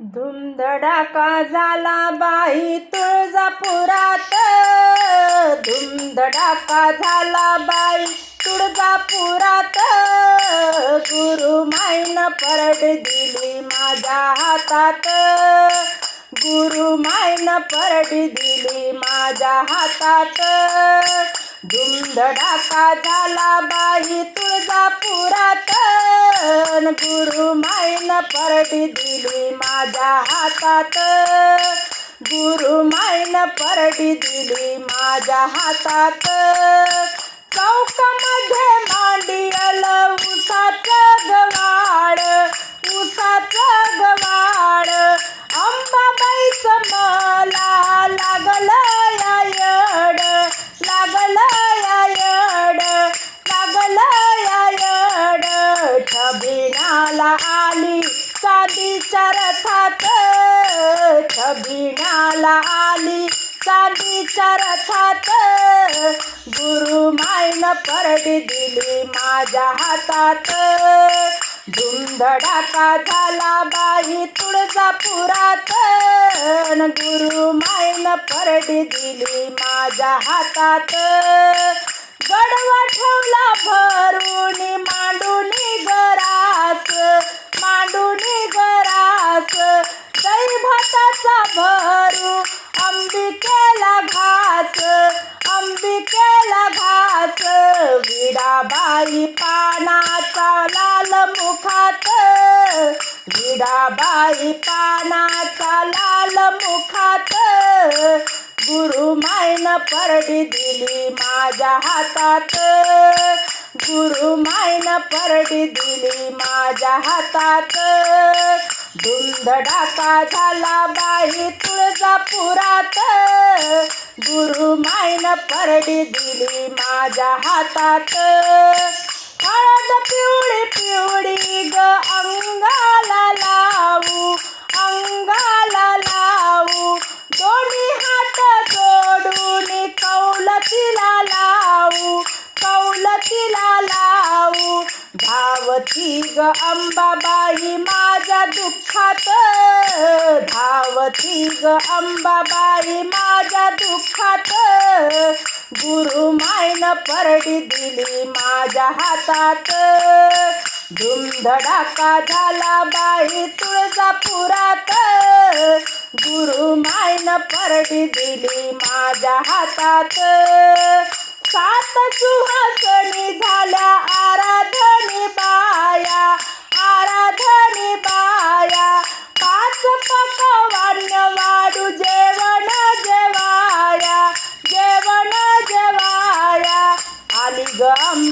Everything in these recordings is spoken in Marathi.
धुमधडाका झाला बाई तुळजापुरात. धुमधडाका झाला बाई तुळजापुरात. गुरु माईन परड दिली माझ्या हातात. गुरु माईन परड दिली माझ्या हातात. धुमधडाका झाला बाई तुळजापुरात. गुरु माईन परडी दिली माझ्या हातात. गुरु माईन परडी दिली माझ्या हातात. चौकामध्ये मांडियल उसाचं गवा छबिनाला आली चांदीच्या रथात छबिनाला आली चांदीच्या रथात गुरु माईन परडी दिली माझ्या हातात. धुमधडाका झाला बाई तुळजापुरात. गुरु माईन परडी दिली माझ्या हातात. गडवा ठेवला भरून मांडून अंबिकेला घास अंबिकेला घास. विडाबाई पानाचा लाल मुखात विडाबाई पानाचा लाल मुखात. गुरु मायन परडी दिली माझ्या हातात गुरु मायन परडी दिली माझ्या हातात. धुंद डाका झाला बाई पुरात गुरु माईन परडी दिली माझ्या हातात. हळद पिवळी पिवळी ग अंगाला लावू अंगाला लावू. दोन्ही हात जोडून कौलतीला लावू कौलतीला लावू. धावती ग अंबाबाई माझ्या दुःखात. धाव धावती ग अंबाबाई माझ्या दुःखात. गुरु मायन परडी दिली माझ्या हातात. धुमधडाका झाला बाई तुळजापुरात. गुरु मायन परडी दिली माझ्या हातात. सात सुहा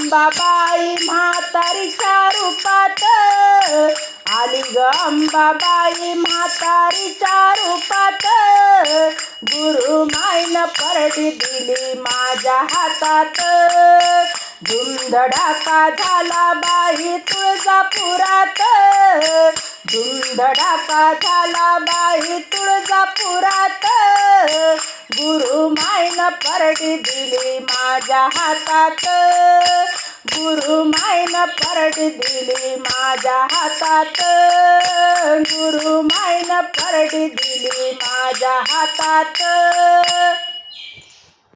अंबाबाई म्हातारीच्या रूपात. आली ग अंबाबाई म्हातारीच्या रूपात. गुरु माईन परडी दिली माझ्या हातात. धुमधडाका झाला बाई तुळजापुरात. धुमधडाका झाला बाई तुळजापुरात. गुरु माईन परडी दिली माझ्या हातात. गुरु माईन परडी दिली माझ्या हातात. गुरु माईन परडी दिली माझ्या हातात.